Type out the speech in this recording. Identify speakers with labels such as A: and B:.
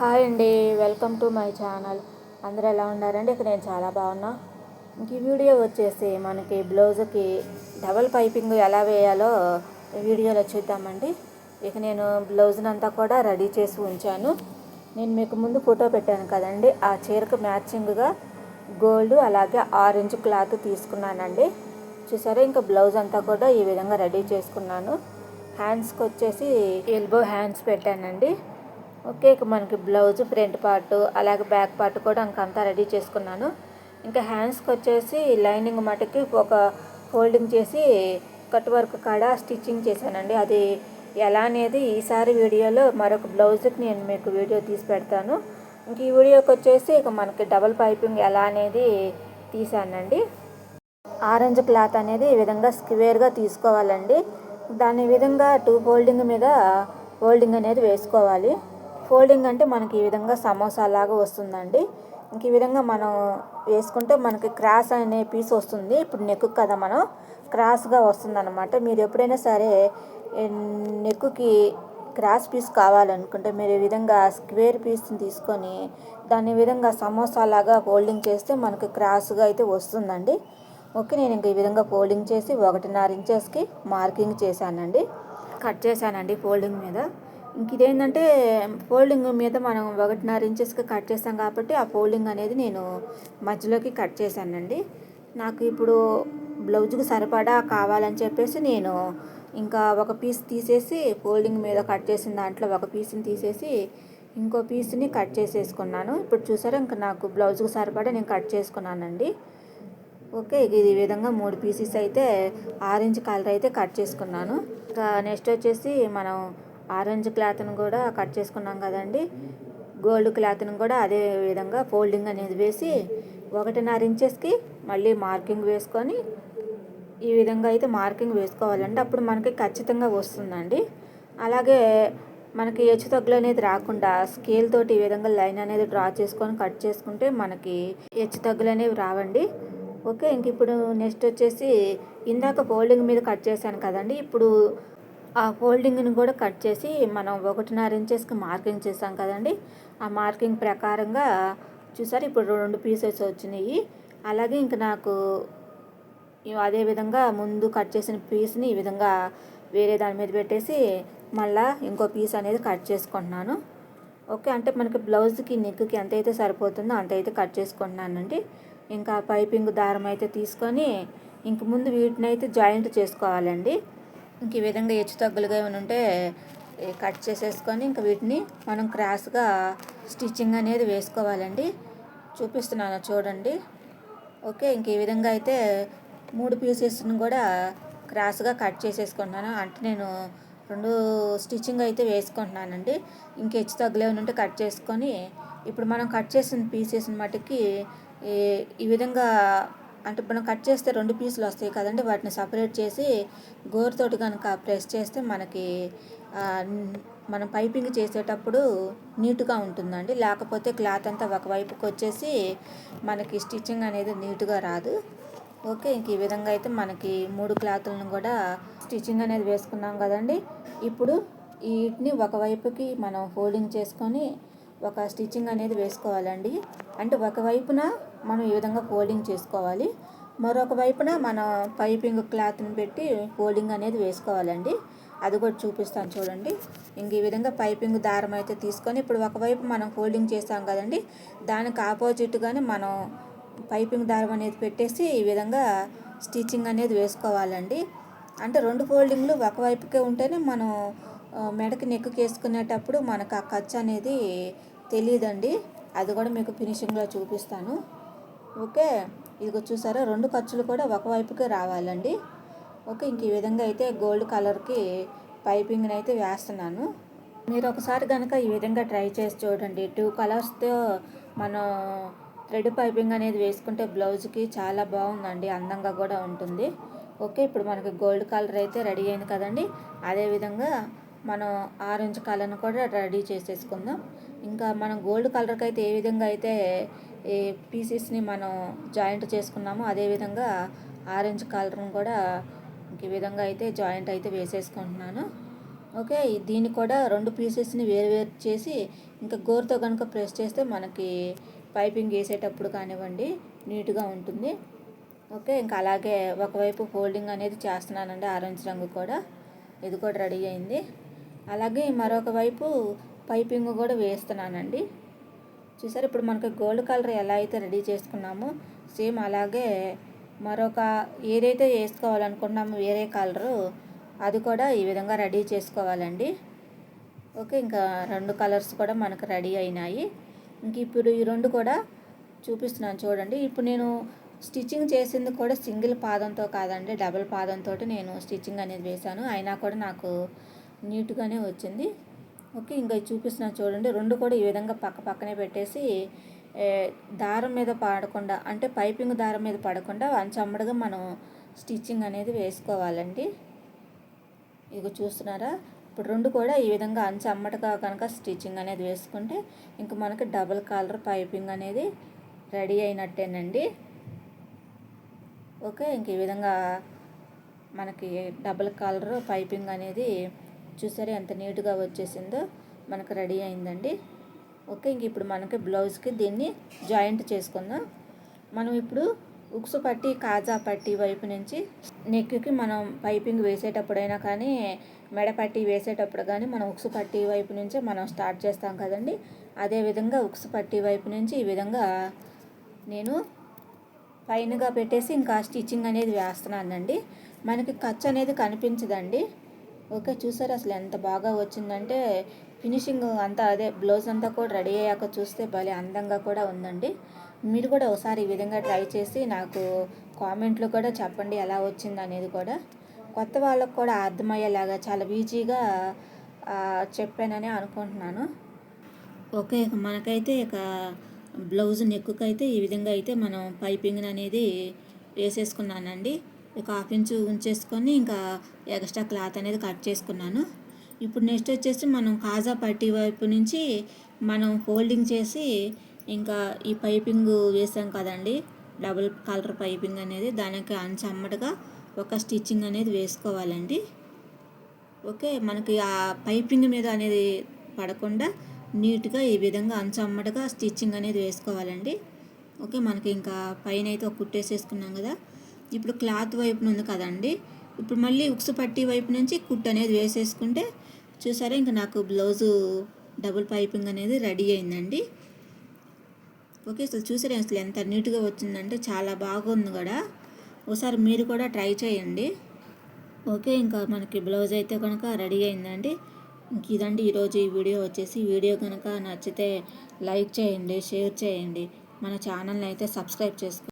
A: Hi అండి welcome to my channel. అందరూ ఎలా ఉన్నారండి? ఇక నేను చాలా బాగున్నా. ఇంక ఈ వీడియో వచ్చేసి మనకి బ్లౌజ్కి డబల్ పైపింగ్ ఎలా వేయాలో వీడియోలో చూద్దామండి. ఇక నేను బ్లౌజ్ని అంతా కూడా రెడీ చేసి ఉంచాను. నేను మీకు ముందు ఫోటో పెట్టాను కదండి. ఆ చీరకు మ్యాచింగ్గా గోల్డ్ అలాగే ఆరెంజ్ క్లాత్ తీసుకున్నానండి. చూసారా ఇంకా బ్లౌజ్ అంతా కూడా ఈ విధంగా రెడీ చేసుకున్నాను. హ్యాండ్స్కి వచ్చేసి ఎల్బో హ్యాండ్స్ పెట్టానండి. ఓకే ఇక మనకి బ్లౌజ్ ఫ్రంట్ పార్ట్ అలాగే బ్యాక్ పార్ట్ కూడా ఇంకంతా రెడీ చేసుకున్నాను. ఇంకా హ్యాండ్స్కి వచ్చేసి లైనింగ్ మటుకి ఒక ఫోల్డింగ్ చేసి కట్ వర్క్ కాడ స్టిచ్చింగ్ చేశానండి. అది ఎలా అనేది ఈసారి వీడియోలో మరొక బ్లౌజ్కి నేను మీకు వీడియో తీసి పెడతాను. ఇంక ఈ వీడియోకి వచ్చేసి ఇక మనకి డబల్ పైపింగ్ ఎలా అనేది తీసానండి ఆరెంజ్ క్లాత్ అనేది ఈ విధంగా స్క్వేర్గా తీసుకోవాలండి. దాని విధంగా టూ ఫోల్డింగ్ మీద ఫోల్డింగ్ అనేది వేసుకోవాలి. ఫోల్డింగ్ అంటే మనకి ఈ విధంగా సమోసా లాగా వస్తుందండి. ఇంక ఈ విధంగా మనం వేసుకుంటే మనకి క్రాస్ అనే పీస్ వస్తుంది. ఇప్పుడు నెక్కు కదా మనం క్రాస్గా వస్తుందన్నమాట. మీరు ఎప్పుడైనా సరే నెక్కుకి క్రాస్ పీస్ కావాలనుకుంటే మీరు ఈ విధంగా స్క్వేర్ పీస్ని తీసుకొని దాని విధంగా సమోసా లాగా ఫోల్డింగ్ చేస్తే మనకి క్రాస్గా అయితే వస్తుందండి. ఓకే నేను ఇంక ఈ విధంగా ఫోల్డింగ్ చేసి ఒకటిన్నర ఇంచెస్కి మార్కింగ్ చేశానండి. కట్ చేశానండి ఫోల్డింగ్ మీద. ఇంక ఇదేంటంటే ఫోల్డింగ్ మీద మనం ఒకటిన్నర ఇంచెస్కి కట్ చేస్తాం కాబట్టి ఆ ఫోల్డింగ్ అనేది నేను మధ్యలోకి కట్ చేశానండి. నాకు ఇప్పుడు బ్లౌజ్కి సరిపడా కావాలని చెప్పేసి నేను ఇంకా ఒక పీస్ తీసేసి ఫోల్డింగ్ మీద కట్ చేసిన దాంట్లో ఒక పీస్ని తీసేసి ఇంకో పీస్ని కట్ చేసేసుకున్నాను. ఇప్పుడు చూసారా ఇంకా నాకు బ్లౌజ్కి సరిపడా నేను కట్ చేసుకున్నానండి. ఓకే ఇది ఈ విధంగా మూడు పీసెస్ అయితే ఆరెంజ్ కలర్ అయితే కట్ చేసుకున్నాను. ఇంకా నెక్స్ట్ వచ్చేసి మనం ఆరెంజ్ క్లాత్ని కూడా కట్ చేసుకున్నాం కదండి. గోల్డ్ క్లాత్ని కూడా అదే విధంగా ఫోల్డింగ్ అనేది వేసి ఒకటిన్నర ఇంచెస్కి మళ్ళీ మార్కింగ్ వేసుకొని ఈ విధంగా అయితే మార్కింగ్ వేసుకోవాలండి. అప్పుడు మనకి ఖచ్చితంగా వస్తుందండి. అలాగే మనకి హెచ్చు తగ్గులు అనేది రాకుండా స్కేల్ తోటి ఈ విధంగా లైన్ అనేది డ్రా చేసుకొని కట్ చేసుకుంటే మనకి హెచ్చు తగ్గులు అనేవి రావండి. ఓకే ఇంక ఇప్పుడు నెక్స్ట్ వచ్చేసి ఇందాక ఫోల్డింగ్ మీద కట్ చేశాను కదండి. ఇప్పుడు ఆ ఫోల్డింగ్ని కూడా కట్ చేసి మనం ఒకటిన్నర ఇంచెస్కి మార్కింగ్ చేసాం కదండి. ఆ మార్కింగ్ ప్రకారంగా చూసారు ఇప్పుడు రెండు పీసెస్ వచ్చినాయి. అలాగే ఇంక నాకు అదే విధంగా ముందు కట్ చేసిన పీస్ని ఈ విధంగా వేరే దాని మీద పెట్టేసి మళ్ళా ఇంకో పీస్ అనేది కట్ చేసుకుంటున్నాను. ఓకే అంటే మనకి బ్లౌజ్కి నెక్కి ఎంత అయితే సరిపోతుందో అంత అయితే కట్ చేసుకుంటున్నానండి. ఇంకా పైపింగ్ దారం అయితే తీసుకొని ఇంక ముందు వీటిని అయితే జాయింట్ చేసుకోవాలండి. ఇంక ఈ విధంగా హెచ్చు తగ్గులుగా ఏమైనా ఉంటే కట్ చేసేసుకొని ఇంక వీటిని మనం క్రాస్గా స్టిచ్చింగ్ అనేది వేసుకోవాలండి. చూపిస్తున్నాను చూడండి. ఓకే ఇంక ఈ విధంగా అయితే మూడు పీసెస్ని కూడా క్రాస్గా కట్ చేసేసుకుంటున్నాను. అంటే నేను రెండు స్టిచ్చింగ్ అయితే వేసుకుంటున్నానండి. ఇంక హెచ్చు తగ్గులే ఉంటే కట్ చేసుకొని ఇప్పుడు మనం కట్ చేసిన పీసెస్ మటుకి ఈ విధంగా అంటే మనం కట్ చేస్తే రెండు పీసులు వస్తాయి కదండి వాటిని సపరేట్ చేసి గోరుతోటి కనుక ప్రెస్ చేస్తే మనకి మనం పైపింగ్ చేసేటప్పుడు నీట్గా ఉంటుందండి. లేకపోతే క్లాత్ అంతా ఒకవైపుకి వచ్చేసి మనకి స్టిచ్చింగ్ అనేది నీట్గా రాదు. ఓకే ఇంక ఈ విధంగా అయితే మనకి మూడు క్లాతులను కూడా స్టిచ్చింగ్ అనేది వేసుకున్నాం కదండి. ఇప్పుడు వీటిని ఒకవైపుకి మనం ఫోల్డింగ్ చేసుకొని ఒక స్టిచ్చింగ్ అనేది వేసుకోవాలండి. అంటే ఒకవైపున మనం ఈ విధంగా ఫోల్డింగ్ చేసుకోవాలి. మరొక వైపున మన పైపింగ్ క్లాత్ని పెట్టి ఫోల్డింగ్ అనేది వేసుకోవాలండి. అది కూడా చూపిస్తాను చూడండి. ఇంక ఈ విధంగా పైపింగ్ దారం అయితే తీసుకొని ఇప్పుడు ఒకవైపు మనం ఫోల్డింగ్ చేస్తాం కదండి. దానికి ఆపోజిట్గానే మనం పైపింగ్ దారం అనేది పెట్టేసి ఈ విధంగా స్టిచ్చింగ్ అనేది వేసుకోవాలండి. అంటే రెండు ఫోల్డింగ్లు ఒకవైపుకే ఉంటేనే మనం మెడకి నెక్కు వేసుకునేటప్పుడు మనకు ఆ ఖర్చు అనేది తెలియదండి అది కూడా మీకు ఫినిషింగ్లో చూపిస్తాను. ఓకే? ఇదిగో చూసారా? రెండు ఖర్చులు కూడా ఒకవైపుకే రావాలండి. ఓకే ఇంక ఈ విధంగా అయితే గోల్డ్ కలర్కి పైపింగ్ని అయితే వేస్తున్నాను. మీరు ఒకసారి కనుక ఈ విధంగా ట్రై చేసి చూడండి. టూ కలర్స్తో మనం థ్రెడ్ పైపింగ్ అనేది వేసుకుంటే బ్లౌజ్కి చాలా బాగుందండి. అందంగా కూడా ఉంటుంది. ఓకే ఇప్పుడు మనకి గోల్డ్ కలర్ అయితే రెడీ అయింది కదండి. అదేవిధంగా మనం ఆరెంజ్ కలర్ని కూడా రెడీ చేసేసుకుందాం. ఇంకా మనం గోల్డ్ కలర్కి అయితే ఏ విధంగా అయితే ఈ పీసెస్ని మనం జాయింట్ చేసుకున్నామో అదేవిధంగా ఆరెంజ్ కలర్ని కూడా ఈ విధంగా అయితే జాయింట్ అయితే వేసేసుకుంటున్నాను. ఓకే దీన్ని కూడా రెండు పీసెస్ని వేరు వేరు చేసి ఇంకా గోరుతో కనుక ప్రెస్ చేస్తే మనకి పైపింగ్ వేసేటప్పుడు కానివ్వండి నీట్గా ఉంటుంది. ఓకే ఇంకా అలాగే ఒకవైపు ఫోల్డింగ్ అనేది చేస్తున్నానండి ఆరెంజ్ రంగు కూడా. ఇది కూడా రెడీ అయింది. అలాగే మరొక వైపు పైపింగ్ కూడా వేస్తున్నానండి. చూసారు ఇప్పుడు మనకి గోల్డ్ కలర్ ఎలా అయితే రెడీ చేసుకున్నామో సేమ్ అలాగే మరొక ఏదైతే వేసుకోవాలనుకున్నామో వేరే కలరు అది కూడా ఈ విధంగా రెడీ చేసుకోవాలండి. ఓకే ఇంకా రెండు కలర్స్ కూడా మనకు రెడీ అయినాయి. ఇంక ఇప్పుడు ఈ రెండు కూడా చూపిస్తున్నాను చూడండి. ఇప్పుడు నేను స్టిచ్చింగ్ చేసింది కూడా సింగిల్ పాదంతో కాదండి డబుల్ పాదంతో నేను స్టిచ్చింగ్ అనేది వేశాను. అయినా కూడా నాకు నీట్గానే వచ్చింది. ఓకే ఇంకా చూపిస్తున్నాను చూడండి. రెండు కూడా ఈ విధంగా పక్క పక్కనే పెట్టేసి దారం మీద పడకుండా అంటే పైపింగ్ దారం మీద పడకుండా అంచమ్మడిగా మనం స్టిచ్చింగ్ అనేది వేసుకోవాలండి. ఇక చూస్తున్నారా? ఇప్పుడు రెండు కూడా ఈ విధంగా అంచు అమ్మటగా కనుక స్టిచ్చింగ్ అనేది వేసుకుంటే ఇంక మనకి డబుల్ కాలర్ పైపింగ్ అనేది రెడీ అయినట్టేనండి. ఓకే ఇంక ఈ విధంగా మనకి డబుల్ కాలర్ పైపింగ్ అనేది చూసారా ఎంత నీట్గా వచ్చేసిందో మనకు రెడీ అయిందండి. ఓకే ఇంక ఇప్పుడు మనకి బ్లౌజ్కి దీన్ని జాయింట్ చేసుకుందాం. మనం ఇప్పుడు ఉక్సు పట్టి కాజా పట్టి వైపు నుంచి నెక్కి మనం పైపింగ్ వేసేటప్పుడైనా కానీ మెడ పట్టి వేసేటప్పుడు కానీ మనం ఉక్సు పట్టి వైపు నుంచే మనం స్టార్ట్ చేస్తాం కదండి. అదేవిధంగా ఉక్సు పట్టి వైపు నుంచి ఈ విధంగా నేను పైనగా పెట్టేసి ఇంకా స్టిచ్చింగ్ అనేది వేస్తున్నానండి. మనకి ఖర్చు అనేది కనిపించదండి. ఓకే చూసారు అసలు ఎంత బాగా వచ్చిందంటే ఫినిషింగ్ అంతా అదే బ్లౌజ్ అంతా కూడా రెడీ అయ్యాక చూస్తే భలే అందంగా కూడా ఉందండి. మీరు కూడా ఒకసారి ఈ విధంగా ట్రై చేసి నాకు కామెంట్లు కూడా చెప్పండి ఎలా వచ్చింది అనేది కూడా. కొత్త వాళ్ళకు కూడా అర్థమయ్యేలాగా చాలా ఈజీగా చెప్పానని అనుకుంటున్నాను. ఓకే మనకైతే ఇక బ్లౌజ్ నెక్కుకైతే ఈ విధంగా అయితే మనం పైపింగ్ అనేది వేసేసుకున్నానండి. ఒక హాఫ్ ఇంచు ఉంచేసుకొని ఇంకా ఎక్స్ట్రా క్లాత్ అనేది కట్ చేసుకున్నాను. ఇప్పుడు నెక్స్ట్ వచ్చేసి మనం కాజా పట్టి వైపు నుంచి మనం ఫోల్డింగ్ చేసి ఇంకా ఈ పైపింగ్ వేసాం కదండి డబుల్ కలర్ పైపింగ్ అనేది. దానికి అంచమ్మటగా ఒక స్టిచ్చింగ్ అనేది వేసుకోవాలండి. ఓకే మనకి ఆ పైపింగ్ మీద అనేది పడకుండా నీట్గా ఈ విధంగా అంచమ్మటగా స్టిచ్చింగ్ అనేది వేసుకోవాలండి. ఓకే మనకి ఇంకా పైన అయితే ఒక కుట్టేసేసుకున్నాం కదా. ఇప్పుడు క్లాత్ వైపు ఉంది కదండి. ఇప్పుడు మళ్ళీ ఉక్సు పట్టి వైపు నుంచి కుట్ అనేది వేసేసుకుంటే చూసారా ఇంకా నాకు బ్లౌజు డబుల్ పైపింగ్ అనేది రెడీ అయిందండి. ఓకే అసలు చూసారా అసలు ఎంత నీట్గా వచ్చిందంటే చాలా బాగుంది కూడా. ఒకసారి మీరు కూడా ట్రై చేయండి. ఓకే ఇంకా మనకి బ్లౌజ్ అయితే కనుక రెడీ అయిందండి. ఇంక ఇదండి ఈరోజు ఈ వీడియో వచ్చేసి. వీడియో కనుక నచ్చితే లైక్ చేయండి షేర్ చేయండి. మన ఛానల్ని అయితే సబ్స్క్రైబ్ చేసుకోండి